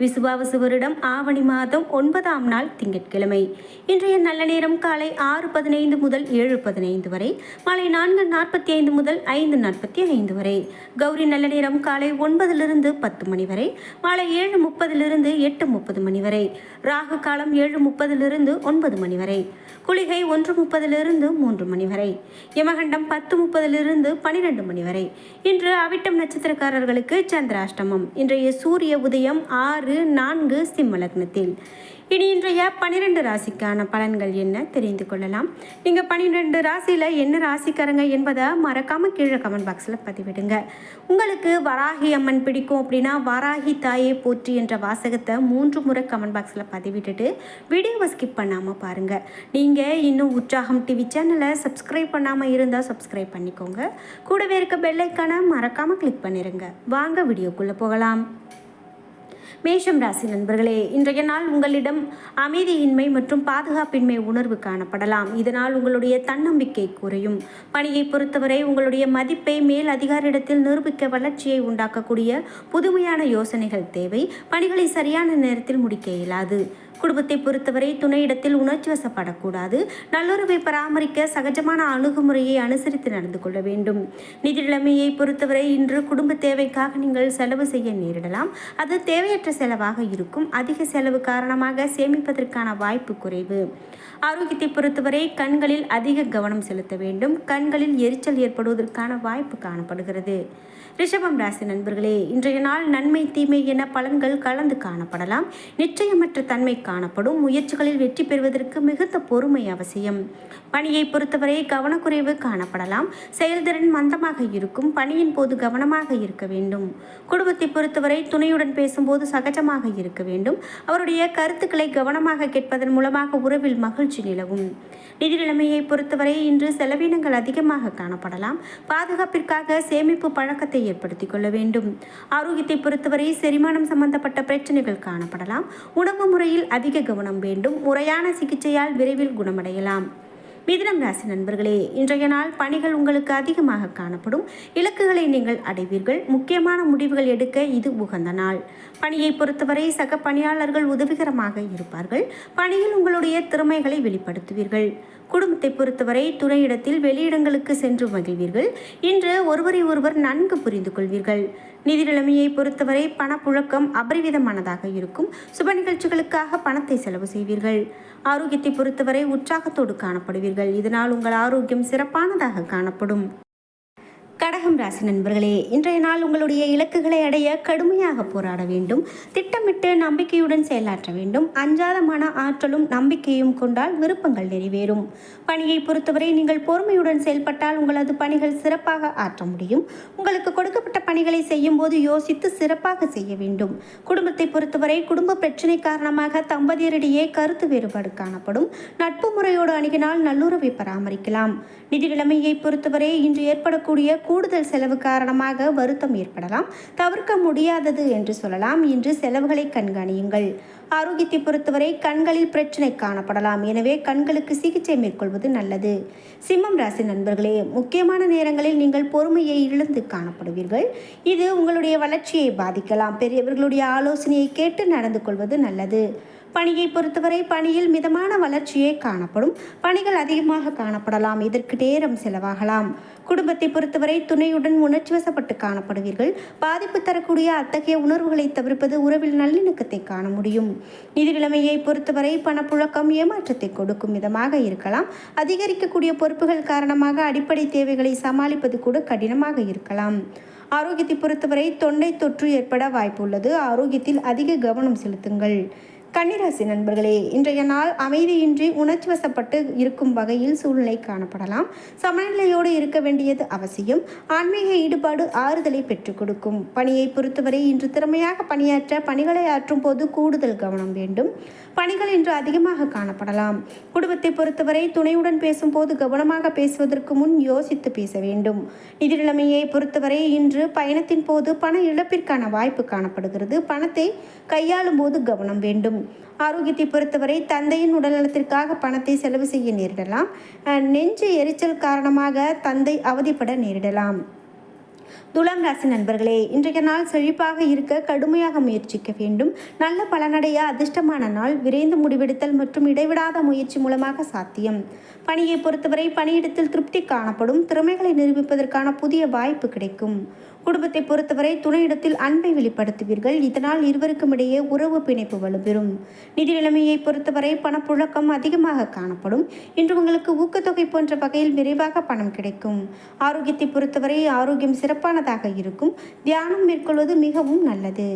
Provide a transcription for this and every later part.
விசுவாவசுவரிடம் ஆவணி மாதம் ஒன்பதாம் நாள் திங்கட்கிழமை. இன்றைய நல்ல நேரம் காலை ஆறு பதினைந்து முதல் ஏழு பதினைந்து வரை மாலை நான்கு நாற்பத்தி ஐந்து முதல் ஐந்து நாற்பத்தி ஐந்து வரை. கௌரி நல்ல நேரம் காலை ஒன்பதிலிருந்து பத்து மணி வரை மாலை ஏழு முப்பதிலிருந்து எட்டு முப்பது மணி வரை ராகு காலம் ஏழு முப்பதிலிருந்து ஒன்பது மணி வரை குளிகை ஒன்று முப்பதிலிருந்து மூன்று மணி வரை யமகண்டம் பத்து முப்பதிலிருந்து பனிரெண்டு மணி வரை. இன்று அவிட்டம் நட்சத்திரக்காரர்களுக்கு சந்திராஷ்டமம். இன்றைய சூரிய உதயம் ஆறு நான்கு சிம்ம லக்னத்தில். இனி இன்றைய பன்னிரெண்டு ராசிக்கான பலன்கள் என்ன தெரிந்து கொள்ளலாம். நீங்கள் பன்னிரெண்டு ராசியில் என்ன ராசிக்காரங்க என்பதை மறக்காமல் கீழே கமெண்ட் பாக்ஸில் பதிவிடுங்க. உங்களுக்கு வராகி அம்மன் பிடிக்கும் அப்படின்னா வராகி தாயே போற்றி என்ற வாசகத்தை மூன்று முறை கமெண்ட் பாக்ஸில் பதிவிட்டுட்டு வீடியோவை ஸ்கிப் பண்ணாமல் பாருங்கள் நீங்கள் இன்னும் உற்சாகம் டிவி சேனலை சப்ஸ்கிரைப் பண்ணாமல் இருந்தால் சப்ஸ்கிரைப் பண்ணிக்கோங்க. கூடவே இருக்க பெல்லைக்கான மறக்காமல் கிளிக் பண்ணிடுங்க வாங்க வீடியோக்குள்ளே போகலாம். மேஷம் ராசி நண்பர்களே இன்றைய நாள் உங்களிடம் அமைதியின்மை மற்றும் பாதுகாப்பின்மை உணர்வு காணப்படலாம். இதனால் உங்களுடைய தன்னம்பிக்கை குறையும். பணியை பொறுத்தவரை உங்களுடைய மதிப்பை மேல் அதிகாரியிடத்தில் நிரூபிக்க வளர்ச்சியை உண்டாக்கக்கூடிய புதுமையான யோசனைகள் தேவை. பணிகளை சரியான நேரத்தில் முடிக்க இயலாது. குடும்பத்தை பொறுத்தவரை துணையிடத்தில் உணர்ச்சி வசப்படக்கூடாது. நல்லுறவை பராமரிக்க சகஜமான அணுகுமுறையை அனுசரித்து நடந்து கொள்ள வேண்டும். நிதி நிலைமையை பொறுத்தவரை இன்று குடும்ப தேவைக்காக நீங்கள் செலவு செய்ய நேரிடலாம். அது தேவையற்ற செலவாக இருக்கும். அதிக செலவு காரணமாக சேமிப்பதற்கான வாய்ப்பு குறைவு. ஆரோக்கியத்தை பொறுத்தவரை கண்களில் அதிக கவனம் செலுத்த வேண்டும். கண்களில் எரிச்சல் ஏற்படுவதற்கான வாய்ப்பு காணப்படுகிறது. ரிஷபம் ராசி நண்பர்களே இன்றைய நாள் நன்மை தீமை என பலன்கள் கலந்து காணப்படலாம். நிச்சயமற்ற தன்மை காணப்படும். முயற்சிகளில் வெற்றி பெறுவதற்கு மிகுந்த பொறுமை அவசியம். பணியை பொறுத்தவரை கவனக்குறைவு காணப்படலாம். செயல்திறன் மந்தமாக இருக்கும். பணியின் போது கவனமாக இருக்க வேண்டும். குடும்பத்தை பொறுத்தவரை துணையுடன் பேசும்போது சகஜமாக இருக்க வேண்டும். அவருடைய கருத்துக்களை கவனமாக கேட்பதன் மூலமாக உறவில் மகிழ்ச்சி நிலவும். நிதி நிலைமையை பொறுத்தவரை இன்று செலவினங்கள் அதிகமாக காணப்படலாம். பாதுகாப்பிற்காக சேமிப்பு பழக்கத்தை ஏற்படுத்திக் கொள்ள வேண்டும். ஆரோக்கியத்தை பொறுத்தவரை செரிமானம் சம்பந்தப்பட்ட பிரச்சனைகள் காணப்படலாம். உணவு முறையில் அதிக கவனம் வேண்டும். முறையான சிகிச்சையால் விரைவில் குணமடையலாம். மிதினம் ராசி நண்பர்களே இன்றைய நாள் பணிகள் உங்களுக்கு அதிகமாக காணப்படும். இலக்குகளை நீங்கள் அடைவீர்கள். முக்கியமான முடிவுகள் எடுக்க இது உகந்த நாள். பணியை பொறுத்தவரை சக பணியாளர்கள் உதவிகரமாக இருப்பார்கள். பணியில் உங்களுடைய திறமைகளை வெளிப்படுத்துவீர்கள். குடும்பத்தை பொறுத்தவரை துணையிடத்தில் வெளியிடங்களுக்கு சென்று மகிழ்வீர்கள். இன்று ஒருவரை ஒருவர் நன்கு புரிந்து கொள்வீர்கள். நிதி நிலைமையை பொறுத்தவரை பணப்புழக்கம் அபரிவிதமானதாக இருக்கும். சுப நிகழ்ச்சிகளுக்காக பணத்தை செலவு செய்வீர்கள். ஆரோக்கியத்தை பொறுத்தவரை உற்சாகத்தோடு காணப்படுவீர்கள். இதனால் உங்கள் ஆரோக்கியம் சிறப்பானதாக காணப்படும். கடகம் ராசி நண்பர்களே இன்றைய நாள் உங்களுடைய இலக்குகளை அடைய கடுமையாக போராட வேண்டும். திட்டமிட்டு நம்பிக்கையுடன் செயலாற்ற வேண்டும். அஞ்சாத மன ஆற்றலும் நம்பிக்கையும் கொண்டால் விருப்பங்கள் நிறைவேறும். பணியை பொறுத்தவரை நீங்கள் பொறுமையுடன் செயல்பட்டால் உங்களது பணிகள் சிறப்பாக ஆற்ற முடியும். உங்களுக்கு கொடுக்கப்பட்ட பணிகளை செய்யும் போது யோசித்து சிறப்பாக செய்ய வேண்டும். குடும்பத்தை பொறுத்தவரை குடும்ப பிரச்சனை காரணமாக தம்பதியரிடையே கருத்து வேறுபாடு காணப்படும். நட்பு முறையோடு அணுகினால் நல்லுறவை பராமரிக்கலாம். நிதி நிலைமையை பொறுத்தவரை இன்று ஏற்படக்கூடிய கூடுதல் செலவு காரணமாக வருத்தம் ஏற்படலாம். தவிர்க்க முடியாதது என்று சொல்லலாம். இன்று செலவுகளை கண்காணியுங்கள். ஆரோக்கியத்தை பொறுத்தவரை கண்களில் பிரச்சனை காணப்படலாம். எனவே கண்களுக்கு சிகிச்சை மேற்கொள்வது நல்லது. சிம்மம் ராசி நண்பர்களே முக்கியமான நேரங்களில் நீங்கள் பொறுமையை இழந்து காணப்படுவீர்கள். இது உங்களுடைய வளர்ச்சியை பாதிக்கலாம். பெரியவர்களுடைய ஆலோசனையை கேட்டு நடந்து கொள்வது நல்லது. பணியை பொறுத்தவரை பணியில் மிதமான வளர்ச்சியே காணப்படும். பணிகள் அதிகமாக காணப்படலாம். இதற்கு நேரம் செலவாகலாம். குடும்பத்தை பொறுத்தவரை துணையுடன் உணர்ச்சி வசப்பட்டு காணப்படுவீர்கள். பாதிப்பு தரக்கூடிய அத்தகைய உணர்வுகளை தவிர்ப்பது உறவில் நல்லிணக்கத்தை காண முடியும். நிதி நிலைமையை பொறுத்தவரை பணப்புழக்கம் ஏமாற்றத்தை கொடுக்கும் விதமாக இருக்கலாம். அதிகரிக்கக்கூடிய பொறுப்புகள் காரணமாக அடிப்படை தேவைகளை சமாளிப்பது கூட கடினமாக இருக்கலாம். ஆரோக்கியத்தை பொறுத்தவரை தொண்டை தொற்று ஏற்பட வாய்ப்புள்ளது. ஆரோக்கியத்தில் அதிக கவனம் செலுத்துங்கள். கன்னிராசி நண்பர்களே இன்றைய நாள் அமைதியின்றி உணர்ச்சி வசப்பட்டு இருக்கும் வகையில் சூழ்நிலை காணப்படலாம். சமநிலையோடு இருக்க வேண்டியது அவசியம். ஆன்மீக ஈடுபாடு ஆறுதலை பெற்றுக் கொடுக்கும். பணியை பொறுத்தவரை இன்று திறமையாக பணியாற்ற பணிகளை ஆற்றும் போது கூடுதல் கவனம் வேண்டும். பணிகள் இன்று அதிகமாக காணப்படலாம். குடும்பத்தை பொறுத்தவரை துணையுடன் பேசும்போது கவனமாக பேசுவதற்கு முன் யோசித்து பேச வேண்டும். நிதி நிலைமையை பொறுத்தவரை இன்று பயணத்தின் போது பண இழப்பிற்கான வாய்ப்பு காணப்படுகிறது. பணத்தை கையாளும் போது கவனம் வேண்டும். ஆரோக்கியத்தை பொறுத்தவரை தந்தையின் உடல்நலத்திற்காக பணத்தை செலவு செய்ய நேரிடலாம். நெஞ்சு எரிச்சல் காரணமாக தந்தை அவதிப்பட நேரிடலாம். துலாம் ராசி நண்பர்களே இன்றைய நாள் செழிப்பாக இருக்க கடுமையாக முயற்சிக்க வேண்டும். நல்ல பலனடைய அதிர்ஷ்டமான நாள் விரைந்து முடிவெடுத்தல் மற்றும் இடைவிடாத முயற்சி மூலமாக சாத்தியம். பணியை பொறுத்தவரை பணியிடத்தில் திருப்தி காணப்படும் திறமைகளை நிரூபிப்பதற்கான புதிய வாய்ப்பு கிடைக்கும். குடும்பத்தை பொறுத்தவரை துணையிடத்தில் அன்பை வெளிப்படுத்துவீர்கள். இதனால் இருவருக்கும் இடையே உறவு பிணைப்பு வலுப்பெறும். நிதி நிலைமையை பொறுத்தவரை பணப்புழக்கம் அதிகமாக காணப்படும். இன்று உங்களுக்கு ஊக்கத்தொகை போன்ற வகையில் விரைவாக பணம் கிடைக்கும். ஆரோக்கியத்தை பொறுத்தவரை ஆரோக்கியம் சிறப்பானதாக இருக்கும். தியானம் மேற்கொள்வது மிகவும் நல்லது.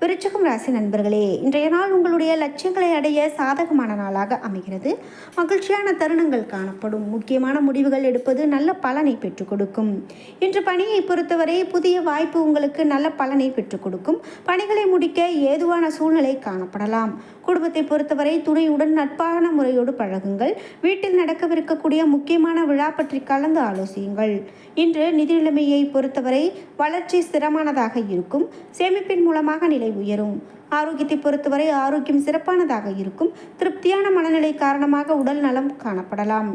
விருச்சகம் ராசி நண்பர்களே இன்றைய நாள் உங்களுடைய லட்சியங்களை அடைய சாதகமான நாளாக அமைகிறது. மகிழ்ச்சியான தருணங்கள் காணப்படும். முக்கியமான முடிவுகள் எடுப்பது நல்ல பலனை பெற்றுக் கொடுக்கும். இன்று பணியை பொறுத்தவரை புதிய வாய்ப்பு உங்களுக்கு நல்ல பலனை பெற்றுக் கொடுக்கும். பணிகளை முடிக்க ஏதுவான சூழ்நிலை காணப்படலாம். குடும்பத்தை பொறுத்தவரை துணையுடன் நட்பான முறையோடு பழகுங்கள். வீட்டில் நடக்கவிருக்கக்கூடிய முக்கியமான விழா பற்றி கலந்து ஆலோசியுங்கள். இன்று நிதி நிலைமையை பொறுத்தவரை வளர்ச்சி ஸ்திரமானதாக இருக்கும். சேமிப்பின் மூலமாக நிலை உயரும். ஆரோக்கியத்தை பொறுத்தவரை ஆரோக்கியம் சிறப்பானதாக இருக்கும். திருப்தியான மனநிலை காரணமாக உடல் நலம் காணப்படலாம்.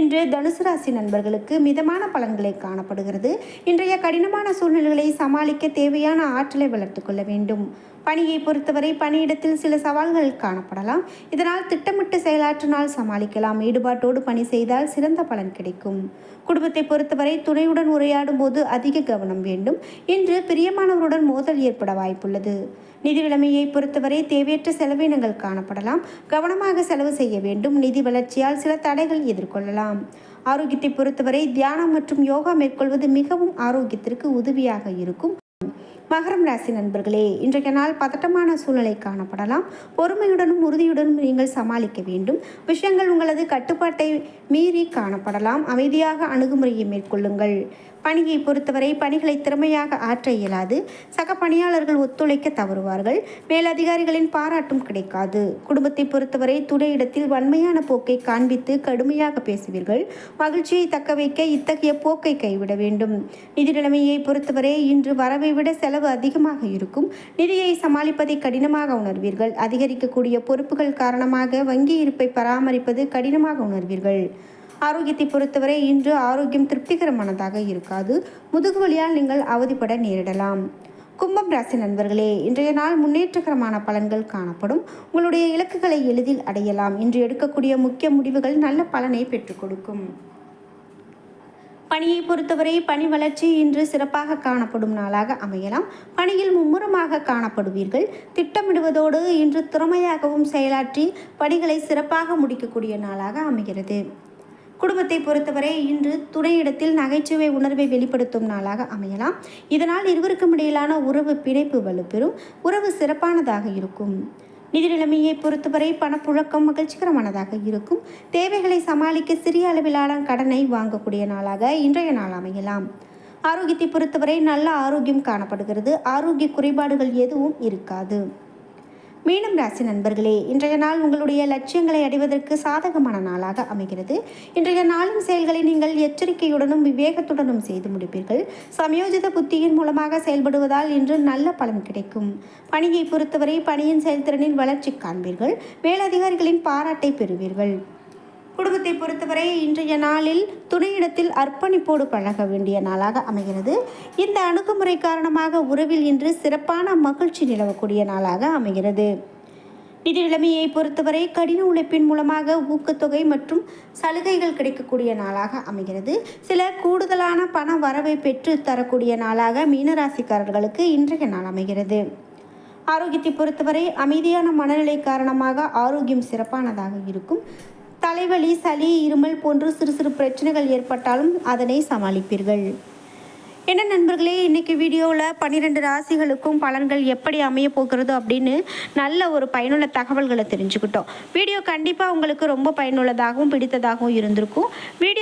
இன்று தனுசு ராசி நண்பர்களுக்கு மிதமான பலன்களை காணப்படுகிறது. இன்றைய கடினமான சூழ்நிலைகளை சமாளிக்க தேவையான ஆற்றலை வளர்த்து கொள்ள வேண்டும். பணியை பொறுத்தவரை பணியிடத்தில் சில சவால்கள் காணப்படலாம். இதனால் திட்டமிட்டு செயலாற்றினால் சமாளிக்கலாம். ஈடுபாட்டோடு பணி செய்தால் சிறந்த பலன் கிடைக்கும். குடும்பத்தை பொறுத்தவரை துணையுடன் உரையாடும் போது அதிக கவனம் வேண்டும். இன்று பிரியமானவருடன் மோதல் ஏற்பட வாய்ப்புள்ளது. நிதி நிலைமையை பொறுத்தவரை தேவையற்ற செலவினங்கள் காணப்படலாம். கவனமாக செலவு செய்ய வேண்டும். நிதி வளர்ச்சியால் சில தடைகள் எதிர்கொள்ளலாம். ஆரோக்கியத்தை பொறுத்தவரை தியானம் மற்றும் யோகா மேற்கொள்வது மிகவும் ஆரோக்கியத்திற்கு உதவியாக இருக்கும். மகரம் ராசி நண்பர்களே இன்றைய நாள் பதட்டமான சூழ்நிலை காணப்படலாம். பொறுமையுடனும் உறுதியுடனும் நீங்கள் சமாளிக்க வேண்டும். விஷயங்கள் உங்களது கட்டுப்பாட்டை மீறி காணப்படலாம். அமைதியாக அணுகுமுறையை மேற்கொள்ளுங்கள். பணியை பொறுத்தவரை பணிகளை திறமையாக ஆற்ற இயலாது. சக பணியாளர்கள் ஒத்துழைக்க தவறுவார்கள். மேலதிகாரிகளின் பாராட்டும் கிடைக்காது. குடும்பத்தை பொறுத்தவரை துணையிடத்தில் வன்மையான போக்கை காண்பித்து கடுமையாக பேசுவீர்கள். மகிழ்ச்சியை தக்க வைக்க இத்தகைய போக்கை கைவிட வேண்டும். நிதி நிலைமையை பொறுத்தவரை இன்று வரவை விட செலவு அதிகமாக இருக்கும். நிதியை சமாளிப்பதை கடினமாக உணர்வீர்கள். அதிகரிக்கக்கூடிய பொறுப்புகள் காரணமாக வங்கி இருப்பை பராமரிப்பது கடினமாக உணர்வீர்கள். ஆரோக்கியத்தை பொறுத்தவரை இன்று ஆரோக்கியம் திருப்திகரமானதாக இருக்காது. முதுகு வலியால் நீங்கள் அவதிப்பட நேரிடலாம். கும்பம் ராசி நண்பர்களே இன்றைய நாள் முன்னேற்றகரமான பலன்கள் காணப்படும். உங்களுடைய இலக்குகளை எளிதில் அடையலாம். இன்று எடுக்கக்கூடிய முக்கிய முடிவுகள் நல்ல பலனை பெற்றுக் கொடுக்கும். பணியை பொறுத்தவரை பணி வளர்ச்சி இன்று சிறப்பாக காணப்படும் நாளாக அமையலாம். பணியில் மும்முரமாக காணப்படுவீர்கள். திட்டமிடுவதோடு இன்று திறமையாகவும் செயலாற்றி பணிகளை சிறப்பாக முடிக்கக்கூடிய நாளாக அமைகிறது. குடும்பத்தை பொறுத்தவரை இன்று துணையிடத்தில் நகைச்சுவை உணர்வை வெளிப்படுத்தும் நாளாக அமையலாம். இதனால் இருவருக்கும் இடையிலான உறவு பிணைப்பு வலுப்பெறும். உறவு சிறப்பானதாக இருக்கும். நிதி நிலைமையை பொறுத்தவரை பணப்புழக்கம் மகிழ்ச்சிகரமானதாக இருக்கும். தேவைகளை சமாளிக்க சிறிய அளவிலான கடனை வாங்கக்கூடிய நாளாக இன்றைய நாள் அமையலாம். ஆரோக்கியத்தை பொறுத்தவரை நல்ல ஆரோக்கியம் காணப்படுகிறது. ஆரோக்கிய குறைபாடுகள் எதுவும் இருக்காது. மீனம் ராசி நண்பர்களே இன்றைய நாள் உங்களுடைய லட்சியங்களை அடைவதற்கு சாதகமான நாளாக அமைகிறது. இன்றைய நாளின் செயல்களை நீங்கள் எச்சரிக்கையுடனும் விவேகத்துடனும் செய்து முடிப்பீர்கள். சமயோஜித புத்தியின் மூலமாக செயல்படுவதால் இன்று நல்ல பலன் கிடைக்கும். பணியை பொறுத்தவரை பணியின் செயல்திறனில் வளர்ச்சி காண்பீர்கள். மேலதிகாரிகளின் பாராட்டை பெறுவீர்கள். குடும்பத்தை பொறுத்தவரை இன்றைய நாளில் துணையிடத்தில் அர்ப்பணிப்போடு பழக வேண்டிய நாளாக அமைகிறது. இந்த அணுகுமுறை காரணமாக உறவில் இன்று சிறப்பான மகிழ்ச்சி நிலவக்கூடிய நாளாக அமைகிறது. நிதி நிலைமையை பொறுத்தவரை கடின உழைப்பின் மூலமாக ஊக்கத்தொகை மற்றும் சலுகைகள் கிடைக்கக்கூடிய நாளாக அமைகிறது. சில கூடுதலான பண வரவை பெற்று தரக்கூடிய நாளாக மீனராசிக்காரர்களுக்கு இன்றைய நாள் அமைகிறது. ஆரோக்கியத்தை பொறுத்தவரை அமைதியான மனநிலை காரணமாக ஆரோக்கியம் சிறப்பானதாக இருக்கும். தலைவலி சளி இருமல் போன்று சிறு சிறு பிரச்சனைகள் ஏற்பட்டாலும் அதனை சமாளிப்பீர்கள். என்ன நண்பர்களே இன்றைக்கி வீடியோவில் பன்னிரெண்டு ராசிகளுக்கும் பலன்கள் எப்படி அமைய போகிறது அப்படின்னு நல்ல ஒரு பயனுள்ள தகவல்களை தெரிஞ்சுக்கிட்டோம். வீடியோ கண்டிப்பாக உங்களுக்கு ரொம்ப பயனுள்ளதாகவும் பிடித்ததாகவும் இருந்திருக்கும். வீடியோ